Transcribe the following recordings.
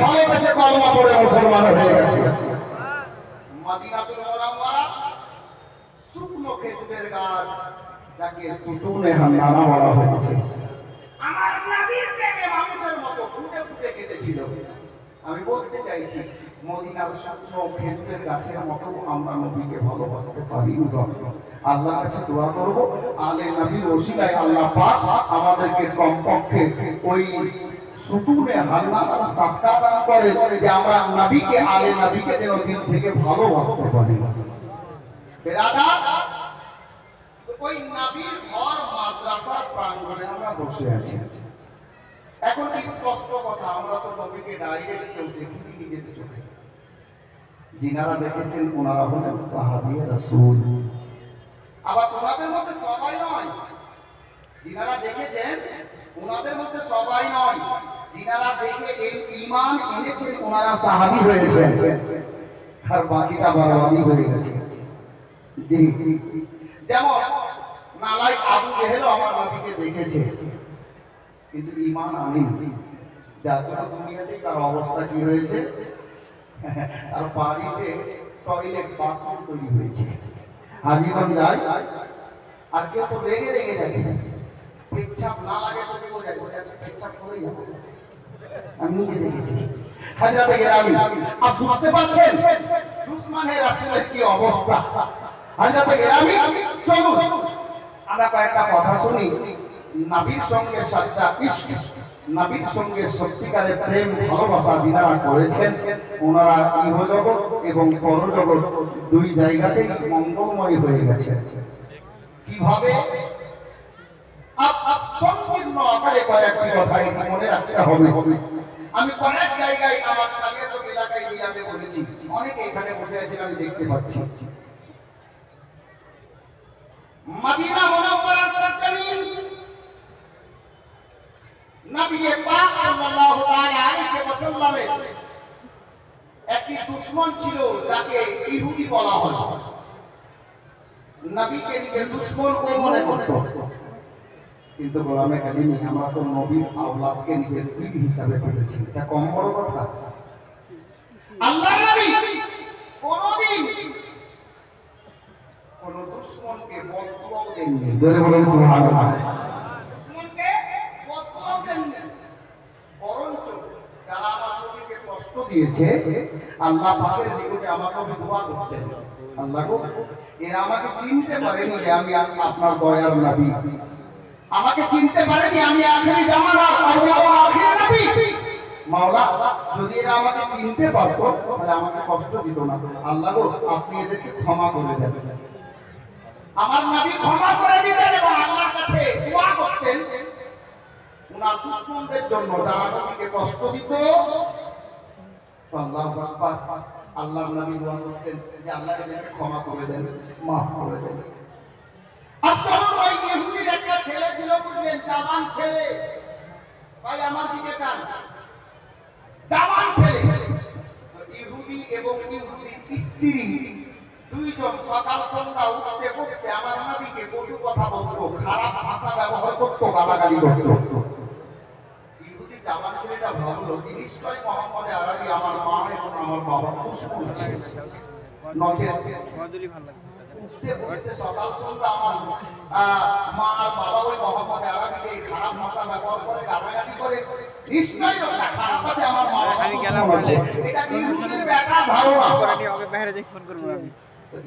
ভালোবেসে কলমা পড়ে মুসলমান হয়ে গেছে। আমি বলতে চাইছি শুকনো গাছের মতো আমরা নবীকে ভালোবাসতে পারি না। আল্লাহর কাছে দোয়া করব, আলে নবীর আল্লাহ পাক আমাদেরকে কমপক্ষে ওই সুতুনে করে যে আমরা নবীকে, আলে নবীকে যেন থেকে ভালোবাসতে পারি। ওই নবীর ঘর মাদ্রাসার প্রাঙ্গণে আমরা বসে আছি। এখন স্পষ্ট কথা, আমরা তো নবীকে ডাইরেক্ট কেউ দেখিনি নিজের চোখে। যিনারা দেখেছেন, ওনারা হলেন আবার তোমাদের মধ্যে সবাই নয়। যিনারা দেখেছেন, ওনাদের মধ্যে সবাই নয়। দেখে এই এনেছেন ওনারা সাহাবী আর বাকিটা বরবাদি হয়ে গেছে। যেমন নালাই আবু আমার নবীকে দেখেছে। কিন্তু ইমান দুনিয়াতে তার অবস্থা কি হয়েছে? তার বাড়িতে টয়লেট, বাথরুম তৈরি হয়েছে। আজীবন যায়। আর কেউ তো রেগে রেগে যায় পেচ্ছাপ না লাগে তো বলে আজকে পেচ্ছাপ যাব আমি নিজে দেখেছি। হাজরাতে গেরামি আর বুঝতে পারছেন? দুশ্মনের রাসূলের কি অবস্থা? হাজরাতে গেরামি চলুন, আমরা কয়েকটা কথা শুনি। নবীর সঙ্গে সাচ্চা ইশক, নবীর সঙ্গে সত্যিকারের প্রেম, ভালোবাসা যিনারা করেছেন, ওনারা ইহজগৎ এবং পরজগৎ দুই জায়গাতেই মঙ্গলময় হয়ে গেছে কীভাবে? সংকীর্ণ আকারে কয়েকটি কথা এটি মনে রাখতে হবে। আমি কয়েক জায়গায় আমার কালিয়াচক এলাকায় মিলাতে বলেছি। অনেকে এখানে বসে আছেন আমি দেখতে পাচ্ছি। মদিনা মুনাওয়ারার সরজমিন নবী পাক সাল্লাল্লাহু আলাইহি ওয়াসাল্লামের একটি দুশমন ছিল যাকে ইহুদি বলা হয়। নবীকে নিজের দুশমন ও মনে করত। কিন্তু গোলামে কালিমি আমরা তো নবীর আওলাদকে নিজের পীর হিসাবে পেয়েছি এটা কম বড় কথা। আল্লাহ কোনদিন আমার দিয়েছে, আল্লাহ আমাকে চিনতে পারেনি আমি আপ- আপনার দয়ার নবী। আমাকে চিনতে পারেনি আমি আখেরি জামানার আল্লাহ আখেরি নবী মাওলা, যদি এরা আমাকে চিনতে পারতো, তাহলে আমাকে কষ্ট দিত না। আল্লাহ আপনি এদেরকে ক্ষমা করে দেন। আমার নবী ক্ষমা করে দিতেন এবং আল্লাহর কাছে দোয়া করতেন। ওনার দুশ্মনদের জন্য যারা নবীকে কষ্ট দিত আল্লাহ আল্লাহ নবী দোয়া করতেন যে আল্লাহ এদেরকে ক্ষমা করে দেন, মাফ করে দেন। ওই ইহুদির একটা ছেলে ছিল, বুঝলেন? জামান ছেলে। ভাই, আমার দিকে কান জামান ছেলে। ইহুদি এবং ইহুদির স্ত্রী দুইজন সকাল সন্ধ্যা উঠতে বসতে আমার নবীকে কটু কথা বলতো, খারাপ ভাষা ব্যবহার করতো, গালাগালি করতো। ইহুদি জামান ছেলেটা ভাবলো যে নিশ্চয়ই মোহাম্মদ আরবি আমার মা এবং আমার বাবা দুশ্মন ছিল। নচেত। উঠতে বসতে সকাল সন্ধ্যা আমার মা আর বাবা ওই এই খারাপ ভাষা ব্যবহার করে গালাগালি করে নিশ্চয়ই খারাপ আছে আমার মা। এটা ইহুদির ধারণা।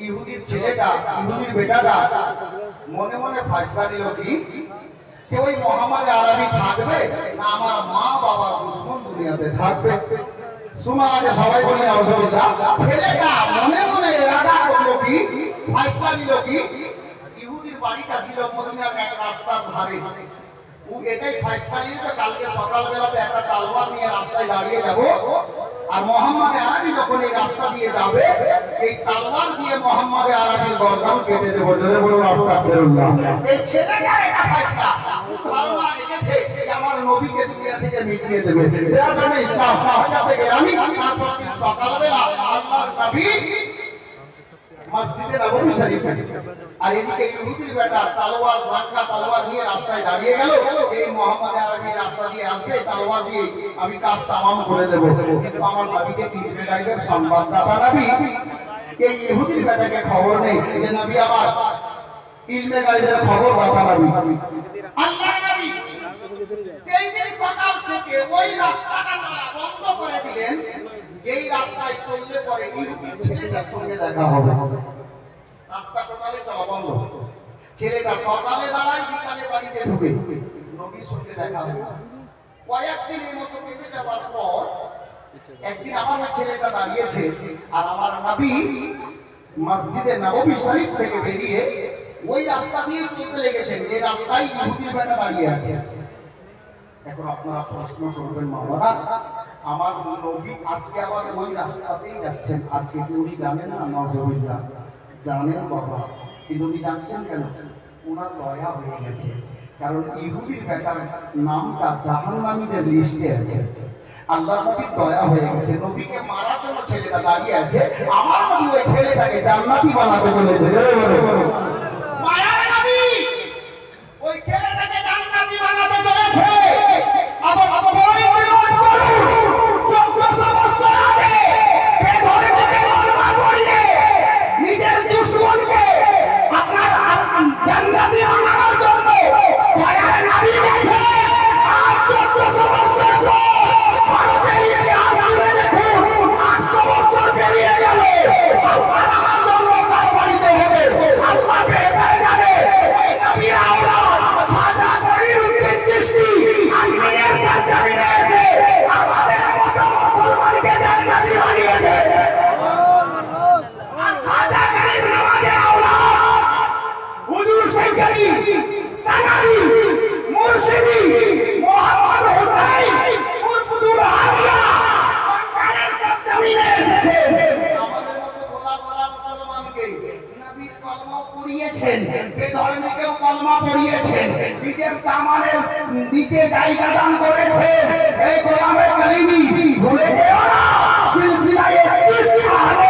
ইহুদির ছেলেটা ইহুদির বেটাটা মনে মনে নিল কি যে ওই মোহাম্মদ আরবি থাকবে না আমার মা বাবার দুশ্মন দুনিয়াতে থাকবে। শোনার আগে সবাই বলি না ছেলেটা মনে মনে রাগা করল কি? ফাইসলা নিল কি? ইহুদির বাড়িটা ছিল মদিনার এক রাস্তার ধারে। ও এটাই ফাইসলা নিল যে কালকে সকালবেলাতে একটা তালবার নিয়ে রাস্তায় দাঁড়িয়ে যাব। আর মোহাম্মদ আরবি যখন এই রাস্তা দিয়ে যাবে, এই তালবার দিয়ে মোহাম্মদ আরবির গর্দান কেটে দেবো। জোরে বলুন রাস্তা ফেরুল্লাহ এই ছেলেটা এটা ফাইসলা। ধারণা রেখেছে আমার নবীকে দুনিয়া থেকে মিটিয়ে দেবে। এরা জানে ইসলাম সাহায্য থেকে আমি তারপর সকালবেলা আল্লাহর নবী মসজিদে নববী শরীফ আর এদিকে ইহুদির বেটা তলোয়ার রাঙ্গা তলোয়ার নিয়ে রাস্তায় দাঁড়িয়ে গেল। এই মোহাম্মদ আরবি রাস্তা দিয়ে আসবে, তলোয়ার দিয়ে আমি কাজ তামাম করে দেব। কিন্তু আমার নবীকে পীর গাইবের সংবাদদাতা নবী? এই ইহুদির বেটাকে খবর নেই যে নবী আমার ইলমে গাইবের খবর দাতা নবী। আল্লাহ নবী, সেই দিন সকাল থেকে ওই রাস্তাটা বন্ধ করে দিলেন। যেই রাস্তায় চললে পরে ইহুদির ছেলেটার সঙ্গে দেখা হবে। রাস্তা টোটালে চলা বন্ধ ছেলেটা সকালে দাঁড়ায় বিকালে বাড়িতে ঢুকে। নবীর সঙ্গে দেখা হবে কয়েকদিন এই মতো কেটে যাওয়ার পর একদিন আমার ওই ছেলেটা দাঁড়িয়েছে আর আমার নবী মসজিদে নববী শরীফ থেকে বেরিয়ে ওই রাস্তা দিয়ে চলতে লেগেছেন। যে রাস্তায় ইহুদির বেটা দাঁড়িয়ে আছে। এখন আপনারা প্রশ্ন করবেন মামারা আমার নবী আজকে আবার ওই রাস্তাতেই যাচ্ছেন। আজকে উনি জানেন না? নজরুল্লাহ জানেন বাবা। কিন্তু উনি যাচ্ছেন কেন? ওনার দয়া হয়ে গেছে। কারণ ইহুদির বেটার নামটা জাহান্নামীদের লিস্টে আছে। আল্লাহ নবীর দয়া হয়ে গেছে। নবীকে মারার জন্য ছেলেটা দাঁড়িয়ে আছে। আমার নবী ওই ছেলেটাকে জান্নাতি বানাতে চলেছে। পড়িয়েছেন বেধর্মীকেও কলমা পড়িয়েছেন। নিজের দামানের নিচে জায়গা দান করেছেন। এই গোলামে কালিমি, ভুলে যেও না, সিলসিলায় 31 টি আহলে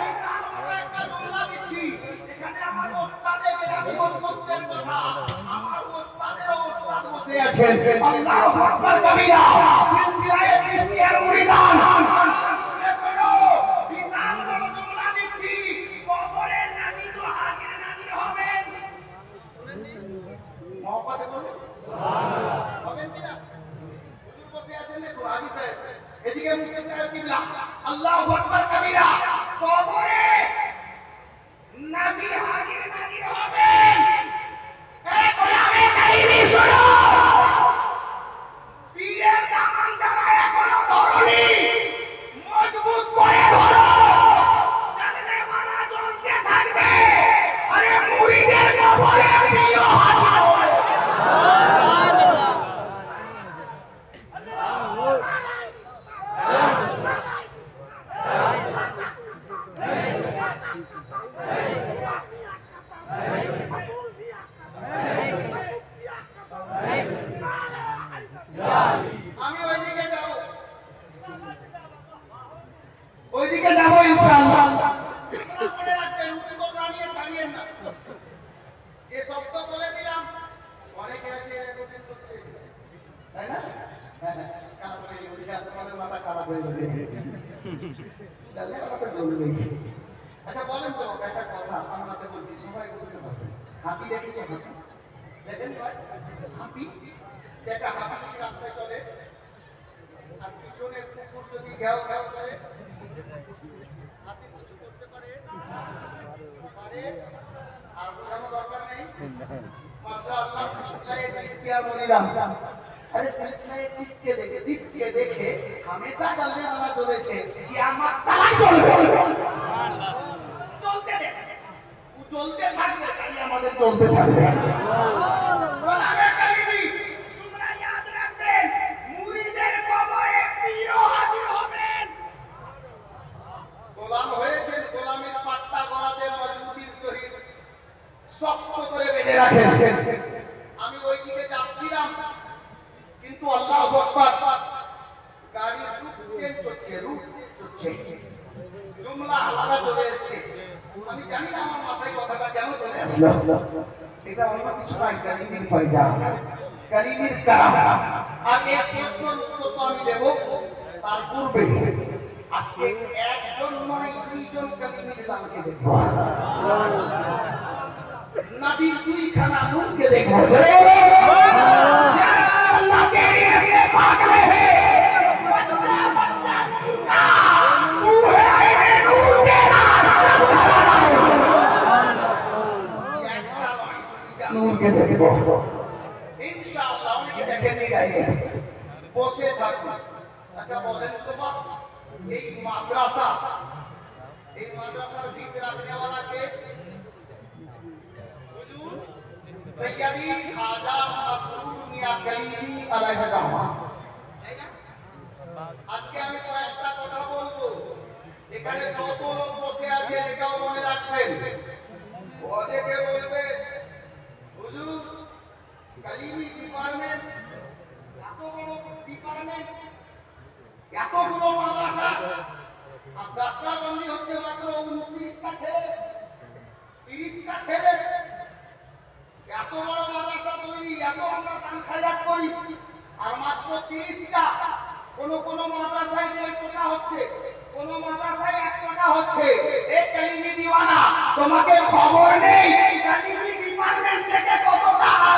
বিশাল বড় একটা জুমলা দিচ্ছি। এখানে আমার ওস্তাদে গ্রামী বন্ধুত্বের কথা, আমার ওস্তাদের ওস্তাদ বসে আছেন। আল্লাহু আকবার কবিরা সিলসিলায়ে চিশতিয়ার মুরিদান শুনে শোনো বিশাল বড় জুমলা দিচ্ছি কবরে নবী তো হাজির নাজির হবেন শুনেননি মহব্বতে বলুন হবেন কিনা হুজুর বসে আছেন দেখো হাজি সাহেব এদিকে মুখে সাহেব কিবলা আল্লাহু আকবার কবিরা কবরে নবী হাজির নাজির হবেন এ গোলামে কালিমি শোনো পীরের দামান যারা এখনও ধরনি মজবুত করে ধরো জানলে মারা জ্বলতে থাকবে আরে মুড়িদের কবরে পীর হাজির হবে আমি ওইদিকে যাব ওইদিকে যাব ইনশাআল্লাহ আপনারা মনে রাখবেন উত্তর না নিয়ে ছাড়িয়েন না যে শব্দ বলে দিলাম অনেকে আছে এরকম করছে তাই না? খারাপ হয়ে আসমানের মাথা খারাপ হয়ে গেছে। জানলে ওরা তো জ্বলবেই আচ্ছা বলেন তো, একটা কথা আপনাদের বলছি, সবাই বুঝতে পারবে। হাতি দেখেছ হাতি? দেখেন হাতি? একটা হাতি যদি রাস্তায় চলে, আর পিছনে কুকুর যদি ঘেউ ঘেউ করে, হাতি কিছু করতে পারে? পারে। আর বোঝানো দরকার নেই। মাশাআল্লাহ সিলসিলায়ে চিশতিয়া মনিরা। আরে सिलसिले जिसके দেখে जिसके দেখে हमेशा चलने वाला चले से কিয়ামত তালা চলবে। চলতে চলতে থাকবে আমাদের চলতে থাকবে। এটা অন্য কিছু নয় কালিমের ফয়জা কালিমের কারাম আমি এক প্রশ্নের উত্তর তো আমি দেব তার পূর্বে আজকে একজন নয় দুইজন কালিমের লালকে দেখব। নবীর দুইখানা নুনকে দেখব। আল্লাহ তেরে পাগলে হ্যায় নূরকে দেখব ইনশাআল্লাহ অনেকে দেখেননি গাইবে বসে থাকব আচ্ছা বলেন তো বাপ এই মাদ্রাসা এই মাদ্রাসার ভিতরে রাখনেওয়ালা কে হুজুর সৈয়দি খাজা মাসরুর মিয়া কলিমি আলাইহিস রহমান তাই না আজকে আমি কয়েকটা কথা বলব এখানে যত লোক বসে আছে এটাও মনে রাখবেন অনেকে বলবে হুজুর কালিমি ডিপার্টমেন্ট এত বড় মাদ্রাসা আর দশটা বন্দি হচ্ছে মাত্র উনত্রিশটা ছেলে তিরিশটা ছেলে এত বড় মাদ্রাসা তৈরি এত আমরা দান খায়াত করি আর মাত্র তিরিশটা কোন কোন মাদ্রাসায় দেড়শোটা হচ্ছে কোন মাদ্রাসায় একশোটা হচ্ছে এ তোমাকে খবর নেই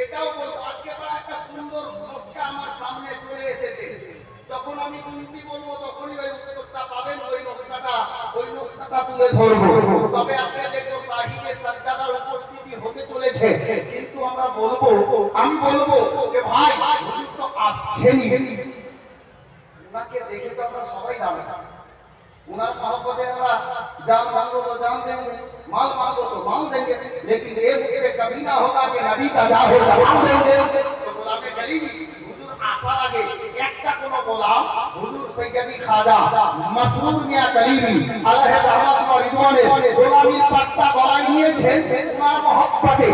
এটাও বলব, আজকে প্রায় একটা সুন্দর মস্কা আমার সামনে চলে এসেছে। যখন আমি গুনতি বলব, তখনই ওই উত্তরটা পাবেন, ওই নকশাটা ওই নকশাটা তুলে ধরবো। তবে আজকে দেখব সাহিবের সাজ্জাদার উপস্থিতি হতে চলেছে। কিন্তু আমরা বলব, আমি বলব যে ভাই তো আসছেনই। উনাকে দেখে তো আমরা সবাই দাঁড়াই उनर मोहब्बत है हमारा जान मांगो तो जान देंगे माल मांगो तो माल देंगे लेकिन ये मुझसे कभी ना होगा कि नबी का जा हो जवान देंगे तो गुलामे गरीबी হুজুর আসার আগে একটা কোন গোলাম হুজুর সৈয়দি খাজা মাসরুর মিয়া কলিমি আলাইহি রহমাত ওয়া রিদওয়ানে গোলামির পাট্টা গলায় নিয়েছেন ওনার মহব্বতে